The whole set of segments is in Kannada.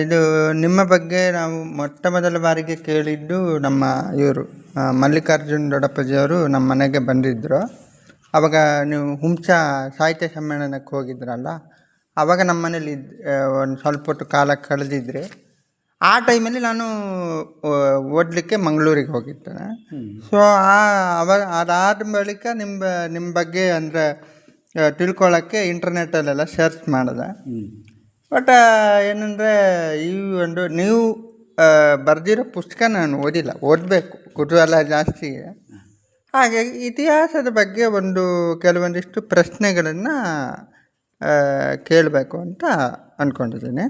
ಇದು ನಿಮ್ಮ ಬಗ್ಗೆ ನಾವು ಮೊಟ್ಟ ಮೊದಲ ಬಾರಿಗೆ ಕೇಳಿದ್ದು ನಮ್ಮ ಇವರು ಮಲ್ಲಿಕಾರ್ಜುನ್ ದೊಡ್ಡಪ್ಪಾಜಿಯವರು ನಮ್ಮ ಮನೆಗೆ ಬಂದಿದ್ದರು ಅವಾಗ ನೀವು ಹುಂಚ ಸಾಹಿತ್ಯ ಸಮ್ಮೇಳನಕ್ಕೆ ಹೋಗಿದ್ರಲ್ಲ ಆವಾಗ ನಮ್ಮ ಮನೇಲಿ ಇದ್ ಒಂದು ಸ್ವಲ್ಪ ಹೊತ್ತು ಕಾಲ ಕಳೆದಿದ್ರಿ ಆ ಟೈಮಲ್ಲಿ ನಾನು ಓದಲಿಕ್ಕೆ ಮಂಗಳೂರಿಗೆ ಹೋಗಿದ್ದೇನೆ. ಸೊ ಆ ಅವ ಅದಾದ ಬಳಿಕ ನಿಮ್ಮ ನಿಮ್ಮ ಬಗ್ಗೆ ಅಂದರೆ ತಿಳ್ಕೊಳ್ಳೋಕ್ಕೆ ಇಂಟರ್ನೆಟ್ಟಲ್ಲೆಲ್ಲ ಸರ್ಚ್ ಮಾಡಿದೆ. ಬಟ್ ಏನಂದರೆ ಈ ಒಂದು ನೀವು ಬರೆದಿರೋ ಪುಸ್ತಕ ನಾನು ಓದಿಲ್ಲ. ಓದಬೇಕು. ಕುತೂಹಲ ಜಾಸ್ತಿ ಇದೆ. ಹಾಗಾಗಿ ಇತಿಹಾಸದ ಬಗ್ಗೆ ಒಂದು ಕೆಲವೊಂದಿಷ್ಟು ಪ್ರಶ್ನೆಗಳನ್ನು ಕೇಳಬೇಕು ಅಂತ ಅಂದ್ಕೊಂಡಿದ್ದೀನಿ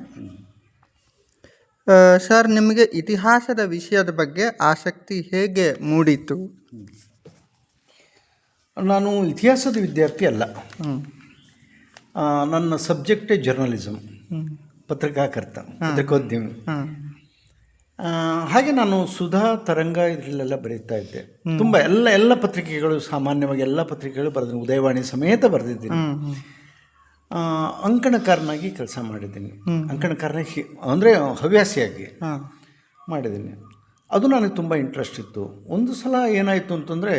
ಸರ್ ನಿಮಗೆ ಇತಿಹಾಸದ ವಿಷಯದ ಬಗ್ಗೆ ಆಸಕ್ತಿ ಹೇಗೆ ಮೂಡಿತು? ನಾನು ಇತಿಹಾಸದ ವಿದ್ಯಾರ್ಥಿ ಅಲ್ಲ. ಹ್ಞೂ ನನ್ನ ಸಬ್ಜೆಕ್ಟೇ ಜರ್ನಲಿಸಮ್ ಪತ್ರಿಕಾಕರ್ತ ಪತ್ರಿಕೋದ್ಯಮಿ. ಹಾಗೆ ನಾನು ಸುಧಾ ತರಂಗ ಇದರಲ್ಲೆಲ್ಲ ಬರೀತಾ ಇದ್ದೆ. ತುಂಬ ಎಲ್ಲ ಎಲ್ಲ ಪತ್ರಿಕೆಗಳು ಸಾಮಾನ್ಯವಾಗಿ ಎಲ್ಲ ಪತ್ರಿಕೆಗಳು ಬರೆದಿನಿ ಉದಯವಾಣಿ ಸಮೇತ ಬರೆದಿದ್ದೀನಿ. ಅಂಕಣಕಾರನಾಗಿ ಕೆಲಸ ಮಾಡಿದ್ದೀನಿ. ಅಂಕಣಕಾರನಾಗಿ ಅಂದರೆ ಹವ್ಯಾಸಿಯಾಗಿ ಮಾಡಿದ್ದೀನಿ. ಅದು ನನಗೆ ತುಂಬ ಇಂಟ್ರೆಸ್ಟ್ ಇತ್ತು. ಒಂದು ಸಲ ಏನಾಯಿತು ಅಂತಂದರೆ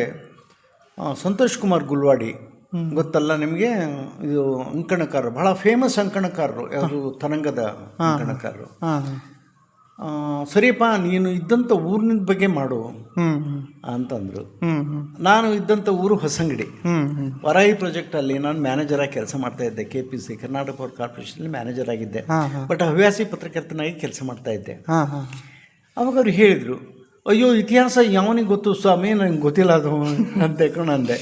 ಸಂತೋಷ್ ಕುಮಾರ್ ಗುಲ್ವಾಡಿ ಗೊತ್ತಲ್ಲ ನಿಮಗೆ? ಇದು ಅಂಕಣಕಾರರು ಬಹಳ ಫೇಮಸ್ ಅಂಕಣಕಾರರು ಯಾವುದು ತರಂಗದ ಅಂಕಣಕಾರರು. ಸರಿಯಪ್ಪ ನೀನು ಇದ್ದಂಥ ಊರಿನ ಬಗ್ಗೆ ಮಾಡು ಅಂತಂದರು. ನಾನು ಇದ್ದಂಥ ಊರು ಹೊಸಂಗಡಿ. ವರಾಯಿ ಪ್ರಾಜೆಕ್ಟಲ್ಲಿ ನಾನು ಮ್ಯಾನೇಜರಾಗಿ ಕೆಲಸ ಮಾಡ್ತಾ ಇದ್ದೆ K P C Karnataka power ಕಾರ್ಪೊರೇಷನಲ್ಲಿ manager ಆಗಿದ್ದೆ. ಬಟ್ ಹವ್ಯಾಸಿ ಪತ್ರಕರ್ತನಾಗಿ ಕೆಲಸ ಮಾಡ್ತಾ ಇದ್ದೆ. ಅವಾಗ ಅವ್ರು ಹೇಳಿದರು ಅಯ್ಯೋ ಇತಿಹಾಸ ಯಾವನಿಗೆ ಗೊತ್ತು? ಸ್ವಾಮಿ ನನಗೆ ಗೊತ್ತಿಲ್ಲ ಅದು ಅಂತ ಹೇಳ್ಕೊಂಡು ಅಂದೆ.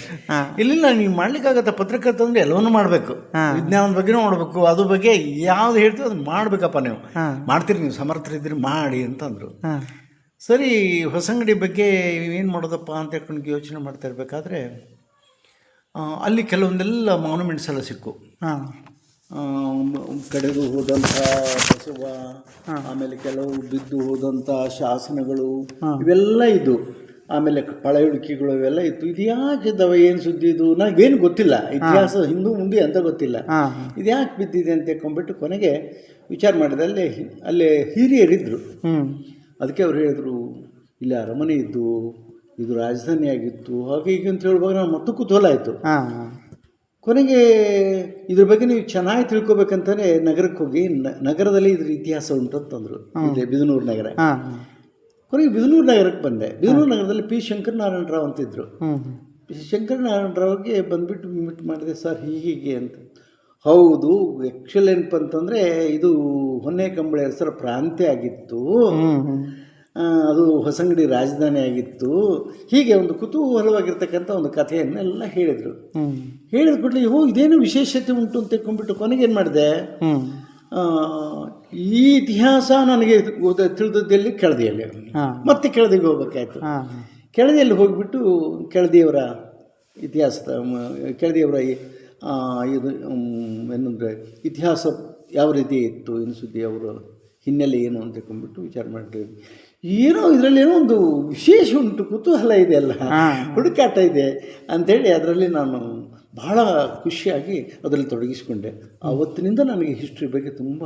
ಇಲ್ಲಿಲ್ಲ ನೀವು ಮಾಡ್ಲಿಕ್ಕಾಗತ್ತೆ ಪತ್ರಕರ್ತ ಅಂದ್ರೆ ಎಲ್ಲವನ್ನೂ ಮಾಡಬೇಕು. ವಿಜ್ಞಾನದ ಬಗ್ಗೆನೂ ಮಾಡಬೇಕು. ಅದ್ರ ಬಗ್ಗೆ ಯಾವ್ದು ಹೇಳ್ತೀವಿ ಅದನ್ನ ಮಾಡಬೇಕಪ್ಪ ನೀವು. ಮಾಡ್ತೀರಿ ನೀವು ಸಮರ್ಥರಿದ್ದೀರಿ ಮಾಡಿ ಅಂತಂದ್ರು. ಸರಿ ಹೊಸಂಗಡಿ ಬಗ್ಗೆ ಏನು ಮಾಡೋದಪ್ಪ ಅಂತ ಹೇಳ್ಕೊಂಡು ಯೋಚನೆ ಮಾಡ್ತಾ ಇರಬೇಕಾದ್ರೆ ಅಲ್ಲಿ ಕೆಲವೊಂದೆಲ್ಲ ಮಾನ್ಯುಮೆಂಟ್ಸ್ ಎಲ್ಲ ಸಿಕ್ಕು. ಕಡೆದು ಹೋದಂಥ ಬಸವ ಆಮೇಲೆ ಕೆಲವು ಬಿದ್ದು ಹೋದಂಥ ಶಾಸನಗಳು ಇವೆಲ್ಲ ಇದು ಆಮೇಲೆ ಪಳೆಯುಳಿಕೆಗಳು ಇವೆಲ್ಲ ಇತ್ತು. ಇದು ಯಾಕೆ ಇದ್ದಾವೆ ಏನು ಸುದ್ದಿ ಇದು? ನನಗೇನು ಗೊತ್ತಿಲ್ಲ. ಇತಿಹಾಸ ಹಿಂದೂ ಮುಂದೆ ಅಂತ ಗೊತ್ತಿಲ್ಲ. ಇದು ಯಾಕೆ ಬಿದ್ದಿದೆ ಅಂತ ಹೇಳ್ಕೊಂಡ್ಬಿಟ್ಟು ಕೊನೆಗೆ ವಿಚಾರ ಮಾಡಿದೆ. ಅಲ್ಲೇ ಅಲ್ಲೇ ಹಿರಿಯರಿದ್ದರು ಅದಕ್ಕೆ ಅವ್ರು ಹೇಳಿದ್ರು ಇಲ್ಲಿ ಅರಮನೆ ಇದ್ದು ಇದು ರಾಜಧಾನಿ ಆಗಿತ್ತು ಹಾಗೆ ಹೀಗೆ ಅಂತ ಹೇಳುವಾಗ ನಾನು ಮತ್ತೂ ಕುತೂಹಲ ಆಯಿತು. ಕೊನೆಗೆ ಇದ್ರ ಬಗ್ಗೆ ನೀವು ಚೆನ್ನಾಗಿ ತಿಳ್ಕೊಬೇಕಂತಾನೆ ನಗರಕ್ಕೆ ಹೋಗಿ ನಗರದಲ್ಲಿ ಇದ್ರ ಇತಿಹಾಸ ಉಂಟು ಅಂತಂದರು ಇಲ್ಲಿ ಬಿದನೂರು ನಗರ. ಕೊನೆಗೆ ಬಿದನೂರು ನಗರಕ್ಕೆ ಬಂದೆ. ಬಿದನೂರು ನಗರದಲ್ಲಿ ಪಿ ಶಂಕರನಾರಾಯಣ ರಾವ್ ಅಂತಿದ್ರು ಪಿ ಶಂಕರನಾರಾಯಣ ರಾವ್ಗೆ ಬಂದ್ಬಿಟ್ಟು ಮೀಟ್ ಮಾಡಿದೆ ಸರ್ ಹೀಗೆ ಹೀಗೆ ಅಂತ. ಹೌದು ಎಕ್ಸಲೆಂಟ್ ಏನಪ್ಪ ಅಂತಂದರೆ ಇದು ಹೊನ್ನೆ ಕಂಬಳಿ ಹೆಸರ ಪ್ರಾಂತ್ಯ ಆಗಿತ್ತು. ಅದು ಹೊಸಂಗಡಿ ರಾಜಧಾನಿ ಆಗಿತ್ತು. ಹೀಗೆ ಒಂದು ಕುತೂಹಲವಾಗಿರ್ತಕ್ಕಂಥ ಒಂದು ಕಥೆಯನ್ನೆಲ್ಲ ಹೇಳಿದರು. ಹೇಳಿದ ಕೂಡಲೇ ಓ ಇದೇನು ವಿಶೇಷತೆ ಉಂಟು? ಅಂತ ತಿಳ್ಕೊಂಡ್ಬಿಟ್ಟು ಕೊನೆಗೇನು ಏನು ಮಾಡಿದೆ? ಈ ಇತಿಹಾಸ ನನಗೆ ತಿಳಿದದ್ದಲ್ಲಿ ಕೆಳದಿಯಲ್ಲಿ. ಮತ್ತೆ ಕೆಳದಿಗೆ ಹೋಗ್ಬೇಕಾಯ್ತು. ಕೆಳದಿಯಲ್ಲಿ ಹೋಗಿಬಿಟ್ಟು ಕೆಳದಿಯವರ ಇತಿಹಾಸದ ಕೆಳದಿಯವರ ಈ, ಇದು ಏನಂದರೆ ಇತಿಹಾಸ ಯಾವ ರೀತಿ ಇತ್ತು ಏನು ಸುದ್ದಿ ಅವರ? ಹಿನ್ನೆಲೆ ಏನು ಅಂತ ತಿಳ್ಕೊಂಡ್ಬಿಟ್ಟು ವಿಚಾರ ಮಾಡಿದ್ವಿ ಏನೋ ಇದರಲ್ಲಿ ಏನೋ ಒಂದು ವಿಶೇಷ ಉಂಟು ಕುತೂಹಲ ಇದೆ ಅಲ್ಲ? ಹುಡುಕಾಟ ಇದೆ ಅಂಥೇಳಿ ಅದರಲ್ಲಿ ನಾನು ಬಹಳ ಖುಷಿಯಾಗಿ ಅದರಲ್ಲಿ ತೊಡಗಿಸಿಕೊಂಡೆ. ಆವತ್ತಿನಿಂದ ನನಗೆ ಹಿಸ್ಟ್ರಿ ಬಗ್ಗೆ ತುಂಬ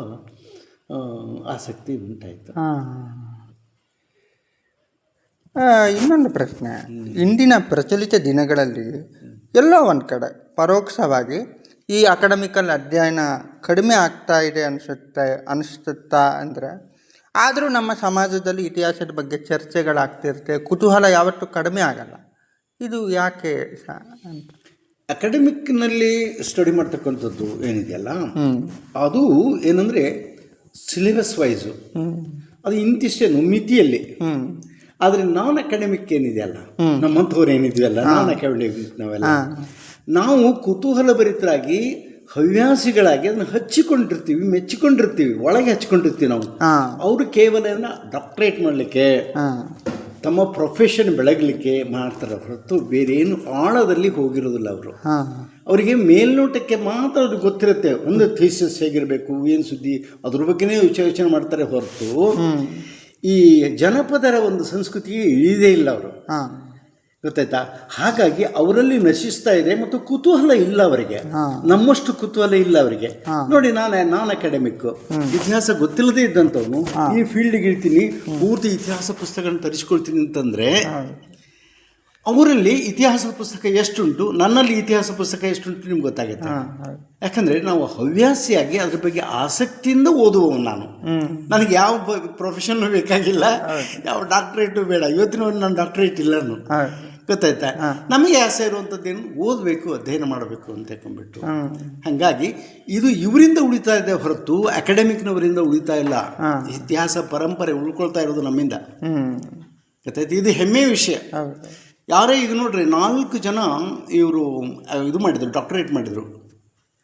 ಆಸಕ್ತಿ ಉಂಟಾಯಿತು. ಇನ್ನೊಂದು ಪ್ರಶ್ನೆ. ಇಂದಿನ ಪ್ರಚಲಿತ ದಿನಗಳಲ್ಲಿ ಎಲ್ಲೋ ಒಂದು ಕಡೆ ಪರೋಕ್ಷವಾಗಿ ಈ ಅಕಾಡೆಮಿಕಲ್ ಅಧ್ಯಯನ ಕಡಿಮೆ ಆಗ್ತಾ ಇದೆ ಅನಿಸುತ್ತೆ ಅನಿಸುತ್ತಾ ಅಂದರೆ ಆದರೂ ನಮ್ಮ ಸಮಾಜದಲ್ಲಿ ಇತಿಹಾಸದ ಬಗ್ಗೆ ಚರ್ಚೆಗಳಾಗ್ತಿರುತ್ತೆ ಕುತೂಹಲ ಯಾವತ್ತೂ ಕಡಿಮೆ ಆಗಲ್ಲ. ಇದು ಯಾಕೆ ಅಂತ. ಅಕಾಡೆಮಿಕ್ನಲ್ಲಿ ಸ್ಟಡಿ ಮಾಡ್ತಕ್ಕಂಥದ್ದು ಏನಿದೆಯಲ್ಲ ಅದು ಏನಂದರೆ ಸಿಲೆಬಸ್ ವೈಸು. ಅದು ಇಂತಿಷ್ಟೇನು ಮಿತಿಯಲ್ಲಿ. ಆದರೆ ನಾನ್ ಅಕಾಡೆಮಿಕ್ ಏನಿದೆಯಲ್ಲ ನಮ್ಮಂಥವ್ರು ಏನಿದೆಯಲ್ಲ ನಾನ್ ಅಕಾಡೆಮಿಕ್ ನಾವೆಲ್ಲ. ನಾವು ಕುತೂಹಲ ಭರಿತರಾಗಿ ಹವ್ಯಾಸಿಗಳಾಗಿ ಅದನ್ನು ಹಚ್ಚಿಕೊಂಡಿರ್ತೀವಿ ಮೆಚ್ಚಿಕೊಂಡಿರ್ತೀವಿ ಒಳಗೆ ಹಚ್ಕೊಂಡಿರ್ತೀವಿ ನಾವು. ಅವರು ಕೇವಲ ಡಾಕ್ಟ್ರೇಟ್ ಮಾಡಲಿಕ್ಕೆ ತಮ್ಮ ಪ್ರೊಫೆಷನ್ ಬೆಳಗಲಿಕ್ಕೆ ಮಾಡ್ತಾರೆ ಹೊರತು ಬೇರೆ ಏನು ಆಳದಲ್ಲಿ ಹೋಗಿರೋದಿಲ್ಲ ಅವರು. ಅವರಿಗೆ ಮೇಲ್ನೋಟಕ್ಕೆ ಮಾತ್ರ ಅದು ಗೊತ್ತಿರುತ್ತೆ ಒಂದು ಥೀಸಸ್ ಹೇಗಿರಬೇಕು ಏನು ಸುದ್ದಿ ಅದ್ರ ಬಗ್ಗೆನೇ ಯೋಚನೆ ಮಾಡ್ತಾರೆ ಹೊರತು ಈ ಜನಪದರ ಒಂದು ಸಂಸ್ಕೃತಿಗೆ ಇಳಿದೇ ಇಲ್ಲ ಅವರು. ಗೊತ್ತಾಯ್ತಾ? ಹಾಗಾಗಿ ಅವರಲ್ಲಿ ನಶಿಸ್ತಾ ಇದೆ ಮತ್ತು ಕುತೂಹಲ ಇಲ್ಲ ಅವರಿಗೆ. ನಮ್ಮಷ್ಟು ಕುತೂಹಲ ಇಲ್ಲ ಅವರಿಗೆ. ನೋಡಿ ನಾನು ನಾನ್ ಅಕಾಡೆಮಿಕ್ ಇತಿಹಾಸ ಗೊತ್ತಿಲ್ಲದೆ ಇದ್ದಂಥವನು ಈ ಫೀಲ್ಡ್ಗೆ ಇಳ್ತೀನಿ ಪೂರ್ತಿ ಇತಿಹಾಸ ಪುಸ್ತಕಗಳನ್ನ ತರಿಸ್ಕೊಳ್ತೀನಿ ಅಂತಂದ್ರೆ ಅವರಲ್ಲಿ ಇತಿಹಾಸ ಪುಸ್ತಕ ಎಷ್ಟುಂಟು ನನ್ನಲ್ಲಿ ಇತಿಹಾಸ ಪುಸ್ತಕ ಎಷ್ಟುಂಟು ನಿಮ್ಗೆ ಗೊತ್ತಾಗುತ್ತೆ? ಯಾಕಂದ್ರೆ ನಾವು ಹವ್ಯಾಸಿಯಾಗಿ ಅದ್ರ ಬಗ್ಗೆ ಆಸಕ್ತಿಯಿಂದ ಓದುವವನು ನಾನು. ನನಗೆ ಯಾವ ಪ್ರೊಫೆಷನ್ ಬೇಕಾಗಿಲ್ಲ. ಯಾವ ಡಾಕ್ಟ್ರೇಟು ಬೇಡ. ಇವತ್ತಿನ ನಾನು ಡಾಕ್ಟ್ರೇಟ್ ಇಲ್ಲ ನಾನು. ಗೊತ್ತಾಯ್ತಾ? ನಮಗೆ ಆಸೆ ಏನು? ಓದಬೇಕು ಅಧ್ಯಯನ ಮಾಡಬೇಕು ಅಂತ ಹೇಳ್ಕೊಂಡ್ಬಿಟ್ಟು. ಹಾಗಾಗಿ ಇದು ಇವರಿಂದ ಉಳಿತಾ ಇದೆ ಹೊರತು ಅಕಾಡೆಮಿಕ್ನವರಿಂದ ಉಳಿತಾ ಇಲ್ಲ. ಇತಿಹಾಸ ಪರಂಪರೆ ಉಳ್ಕೊಳ್ತಾ ಇರೋದು ನಮ್ಮಿಂದ. ಗೊತ್ತಾಯ್ತು? ಇದು ಹೆಮ್ಮೆಯ ವಿಷಯ. ಯಾರೇ ಈಗ ನೋಡ್ರಿ ನಾಲ್ಕು ಜನ ಇವರು ಇದು ಮಾಡಿದರು ಡಾಕ್ಟರೇಟ್ ಮಾಡಿದರು.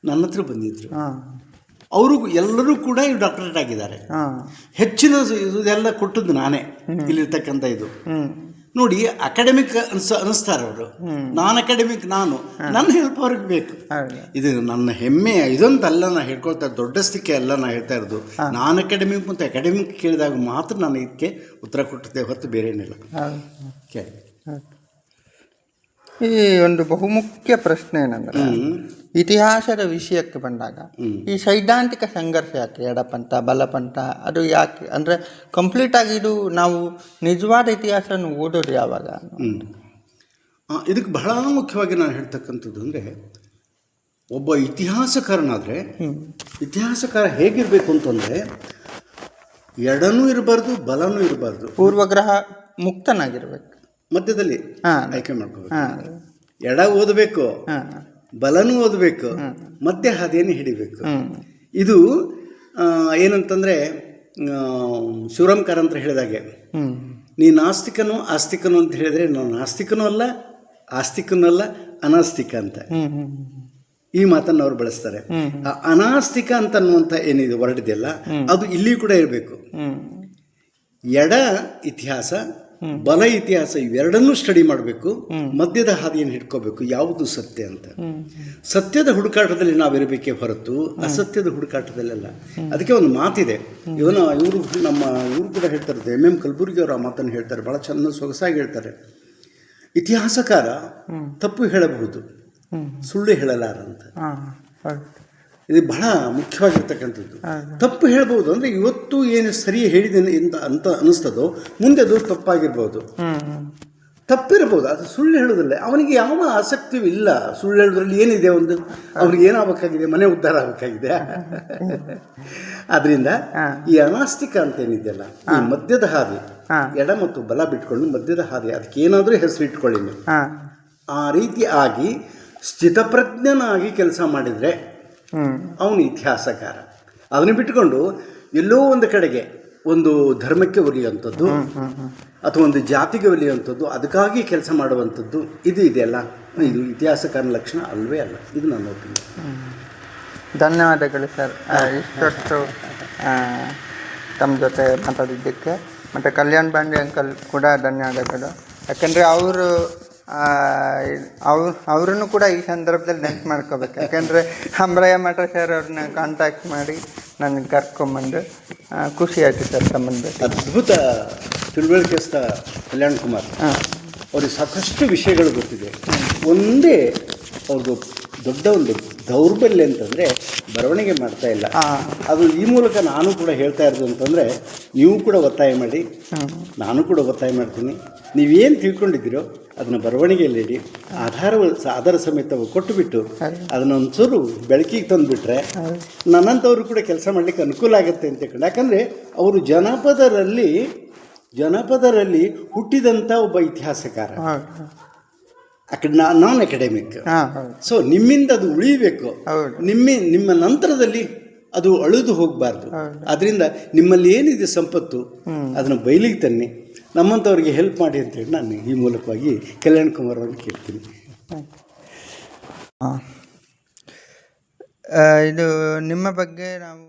ನನ್ನ ಹತ್ರ ಬಂದಿದ್ರು. ಅವರು ಎಲ್ಲರೂ ಕೂಡ ಇವ್ರು ಡಾಕ್ಟರೇಟ್ ಆಗಿದ್ದಾರೆ. ಹೆಚ್ಚಿನ ಇದೆಲ್ಲ ಕೊಟ್ಟದ್ದು ನಾನೇ. ಇಲ್ಲಿರ್ತಕ್ಕಂಥ ಇದು. ನೋಡಿ ಅಕಾಡೆಮಿಕ್ ಅನ್ಸ ಅನಿಸ್ತಾರೆ ಅವರು. ನಾನ್ ಅಕಾಡೆಮಿಕ್ ನಾನು. ನನ್ನ ಹೆಲ್ಪ್ ಅವ್ರಿಗೆ ಬೇಕು. ಇದು ನನ್ನ ಹೆಮ್ಮೆ ಇದೊಂದಲ್ಲ ನಾ ಹೇಳ್ಕೊಳ್ತಾ ದೊಡ್ಡಸ್ತಿಕೆ ಅಲ್ಲ ನಾ ಹೇಳ್ತಾ ಇರೋದು. ನಾನ್ ಅಕಾಡೆಮಿಕ್ ಮತ್ತು ಅಕಾಡೆಮಿಕ್ ಕೇಳಿದಾಗ ಮಾತ್ರ ನಾನು ಇದಕ್ಕೆ ಉತ್ತರ ಕೊಟ್ಟಿದ್ದೆ ಹೊರತು ಬೇರೆ ಏನಿಲ್ಲ. ಈ ಒಂದು ಬಹುಮುಖ್ಯ ಪ್ರಶ್ನೆ ಏನಂದ್ರೆ ಇತಿಹಾಸದ ವಿಷಯಕ್ಕೆ ಬಂದಾಗ ಈ ಸೈದ್ಧಾಂತಿಕ ಸಂಘರ್ಷ ಯಾಕೆ ಎಡಪಂಥ ಬಲಪಂಥ ಅದು ಯಾಕೆ? ಅಂದರೆ ಕಂಪ್ಲೀಟ್ ಆಗಿ ಇದು ನಾವು ನಿಜವಾದ ಇತಿಹಾಸವನ್ನು ಓದೋದು ಯಾವಾಗ? ಇದಕ್ಕೆ ಬಹಳ ಮುಖ್ಯವಾಗಿ ನಾನು ಹೇಳ್ತಕ್ಕಂಥದ್ದು ಅಂದರೆ ಒಬ್ಬ ಇತಿಹಾಸಕಾರನಾದರೆ ಇತಿಹಾಸಕಾರ ಹೇಗಿರಬೇಕು ಅಂತಂದರೆ ಎಡನೂ ಇರಬಾರ್ದು ಬಲನೂ ಇರಬಾರ್ದು. ಪೂರ್ವಗ್ರಹ ಮುಕ್ತನಾಗಿರ್ಬೇಕು. ಮಧ್ಯದಲ್ಲಿ ಹಾಂ. ಆಯ್ಕೆ ಮಾಡ್ಕೋಬೇಕು. ಎಡ ಓದಬೇಕು ಬಲನೂ ಓದಬೇಕು ಮಧ್ಯ ಹಾದಿಯನ್ನು ಹಿಡಿಬೇಕು. ಇದು ಏನಂತಂದ್ರೆ ಶಿವರಾಮ್ಕರ್ ಅಂತ ಹೇಳಿದಾಗೆ ನೀ ನಾಸ್ತಿಕನು ಆಸ್ತಿಕನು ಅಂತ ಹೇಳಿದ್ರೆ ನಾನು ನಾಸ್ತಿಕನೂ ಅಲ್ಲ ಆಸ್ತಿಕನೂ ಅಲ್ಲ ಅನಾಸ್ತಿಕ ಅಂತ. ಈ ಮಾತನ್ನು ಅವ್ರು ಬಳಸ್ತಾರೆ. ಆ ಅನಾಸ್ತಿಕ ಅಂತ ಅನ್ನುವಂಥ ಏನಿದೆ ಹೊರಟಿದೆಯಲ್ಲ ಅದು ಇಲ್ಲಿ ಕೂಡ ಇರಬೇಕು. ಎಡ ಇತಿಹಾಸ ಬಲ ಇತಿಹಾಸ ಇವೆರಡನ್ನೂ ಸ್ಟಡಿ ಮಾಡಬೇಕು, ಮಧ್ಯದ ಹಾದಿಯನ್ನು ಹಿಡ್ಕೋಬೇಕು, ಯಾವುದು ಸತ್ಯ ಅಂತ. ಸತ್ಯದ ಹುಡುಕಾಟದಲ್ಲಿ ನಾವಿರಬೇಕೇ ಹೊರತು, ಅಸತ್ಯದ ಹುಡುಕಾಟದಲ್ಲೆಲ್ಲ. ಅದಕ್ಕೆ ಒಂದು ಮಾತಿದೆ. ಇವನ ಇವರು ನಮ್ಮ ಇವರು ಕೂಡ ಹೇಳ್ತಾರೆ ಎಂ ಎಂ ಕಲಬುರ್ಗಿ ಅವರು ಆ ಮಾತನ್ನು ಹೇಳ್ತಾರೆ ಭಾಳ ಚೆಂದ ಸೊಗಸಾಗಿ ಹೇಳ್ತಾರೆ. ಇತಿಹಾಸಕಾರ ತಪ್ಪು ಹೇಳಬಹುದು, ಸುಳ್ಳು ಹೇಳಲಾರ ಅಂತ ಇದು ಬಹಳ ಮುಖ್ಯವಾಗಿರ್ತಕ್ಕಂಥದ್ದು. ತಪ್ಪು ಹೇಳ್ಬೋದು ಅಂದರೆ ಇವತ್ತು ಏನು ಸರಿ ಹೇಳಿದ್ದೇನೆ ಅಂತ ಅಂತ ಅನಿಸ್ತದೋ ಮುಂದೆ ಅದು ತಪ್ಪಾಗಿರ್ಬೋದು. ತಪ್ಪಿರ್ಬೋದು ಅದು ಸುಳ್ಳು ಹೇಳೋದಿಲ್ಲ ಅವನಿಗೆ ಯಾವ ಆಸಕ್ತಿಯೂ ಇಲ್ಲ ಸುಳ್ಳು ಹೇಳೋದ್ರಲ್ಲಿ ಏನಿದೆ ಒಂದು? ಅವ್ರಿಗೆ ಏನಾಗಬೇಕಾಗಿದೆ? ಮನೆ ಉದ್ಧಾರ ಆಗಬೇಕಾಗಿದೆ. ಆದ್ರಿಂದ ಈ ಅನಾಸ್ತಿಕ ಅಂತ ಏನಿದೆಯಲ್ಲ ಈ ಮಧ್ಯದ ಹಾದಿ ಎಡ ಮತ್ತು ಬಲ ಬಿಟ್ಕೊಂಡು ಮಧ್ಯದ ಹಾದಿ ಅದಕ್ಕೆ ಏನಾದರೂ ಹೆಸರು ಇಟ್ಕೊಳ್ಳಿ ನೀವು. ಆ ರೀತಿ ಆಗಿ ಸ್ಥಿತಪ್ರಜ್ಞನಾಗಿ ಕೆಲಸ ಮಾಡಿದರೆ ಅವನು ಇತಿಹಾಸಕಾರ. ಅದನ್ನು ಬಿಟ್ಟುಕೊಂಡು ಎಲ್ಲೋ ಒಂದು ಕಡೆಗೆ ಒಂದು ಧರ್ಮಕ್ಕೆ ಒಲಿಯುವಂಥದ್ದು, ಅಥವಾ ಒಂದು ಜಾತಿಗೆ ಒಲಿಯುವಂಥದ್ದು, ಅದಕ್ಕಾಗಿ ಕೆಲಸ ಮಾಡುವಂಥದ್ದು, ಇದು ಇದೆಯಲ್ಲ? ಇದು ಇತಿಹಾಸಕಾರನ ಲಕ್ಷಣ ಅಲ್ವೇ ಅಲ್ಲ. ಇದು ನನ್ನ ಒಪಿನಿಯನ್. ಧನ್ಯವಾದಗಳು ಸರ್. ಇಷ್ಟು ತಮ್ಮ ಜೊತೆ ಮಾತಾಡಿದ್ದಕ್ಕೆ. ಮತ್ತು ಕಲ್ಯಾಣ್ ಬಾಂಡೆ ಅಂಕಲ್ ಕೂಡ ಧನ್ಯವಾದಗಳು. ಯಾಕಂದರೆ ಅವರು ಅವ್ರು ಅವರನ್ನು ಕೂಡ ಈ ಸಂದರ್ಭದಲ್ಲಿ ನೆನ್ಪು ಮಾಡ್ಕೋಬೇಕು. ಯಾಕೆಂದರೆ ಹಂಬ್ರಯ್ಯ ಮಠ ಸರ್ ಅವ್ರನ್ನ ಕಾಂಟ್ಯಾಕ್ಟ್ ಮಾಡಿ ನನಗೆ ಕರ್ಕೊಂಬಂದು ಖುಷಿಯಾಯಿತು ಸರ್ ಸಂಬಂಧ ಅದ್ಭುತ ತಿಳುವಳಿಕೆಸ್ತ ಕಲ್ಯಾಣ್ ಕುಮಾರ್. ಹಾಂ. ಅವ್ರಿಗೆ ಸಾಕಷ್ಟು ವಿಷಯಗಳು ಗೊತ್ತಿದೆ. ಒಂದೇ ಅವ್ರದ್ದು ದೊಡ್ಡ ಒಂದು ದೌರ್ಬಲ್ಯ ಅಂತಂದರೆ ಬರವಣಿಗೆ ಮಾಡ್ತಾ ಇಲ್ಲ. ಅದು ಈ ಮೂಲಕ ನಾನು ಕೂಡ ಹೇಳ್ತಾ ಇರೋದು ಅಂತಂದರೆ ನೀವು ಕೂಡ ಒತ್ತಾಯ ಮಾಡಿ ನಾನು ಕೂಡ ಒತ್ತಾಯ ಮಾಡ್ತೀನಿ. ನೀವೇನು ತಿಳ್ಕೊಂಡಿದ್ದೀರೋ ಅದನ್ನು ಬರವಣಿಗೆಯಲ್ಲಿ ಇಡಿ ಆಧಾರ ಆಧಾರ ಸಮೇತ ಕೊಟ್ಟುಬಿಟ್ಟು ಅದನ್ನ ಒಂಚೂರು ಬೆಳಕಿಗೆ ತಂದುಬಿಟ್ರೆ ನನ್ನಂಥವ್ರು ಕೂಡ ಕೆಲಸ ಮಾಡಲಿಕ್ಕೆ ಅನುಕೂಲ ಆಗುತ್ತೆ ಅಂತ ಹೇಳ್ಕೊಂಡು ಯಾಕಂದರೆ ಅವರು ಜನಪದರಲ್ಲಿ ಜನಪದರಲ್ಲಿ ಹುಟ್ಟಿದಂಥ ಒಬ್ಬ ಇತಿಹಾಸಕಾರ. ಅಕಡ್ ನಾನ್ ಅಕಾಡೆಮಿಕ್ ಸೊ ನಿಮ್ಮಿಂದ ಅದು ಉಳಿಬೇಕು. ನಿಮ್ಮ ನಿಮ್ಮ ನಂತರದಲ್ಲಿ ಅದು ಅಳಿದು ಹೋಗಬಾರ್ದು. ಅದರಿಂದ ನಿಮ್ಮಲ್ಲಿ ಏನಿದೆ ಸಂಪತ್ತು ಅದನ್ನು ಬಯಲಿಗೆ ತನ್ನಿ. ನಮ್ಮಂಥವ್ರಿಗೆ ಹೆಲ್ಪ್ ಮಾಡಿ ಅಂತೇಳಿ ನಾನು ಈ ಮೂಲಕವಾಗಿ ಕಲ್ಯಾಣ್ ಕುಮಾರ್ ಅವ್ರನ್ನ ಕೇಳ್ತೀನಿ. ಇದು ನಿಮ್ಮ ಬಗ್ಗೆ ನಾವು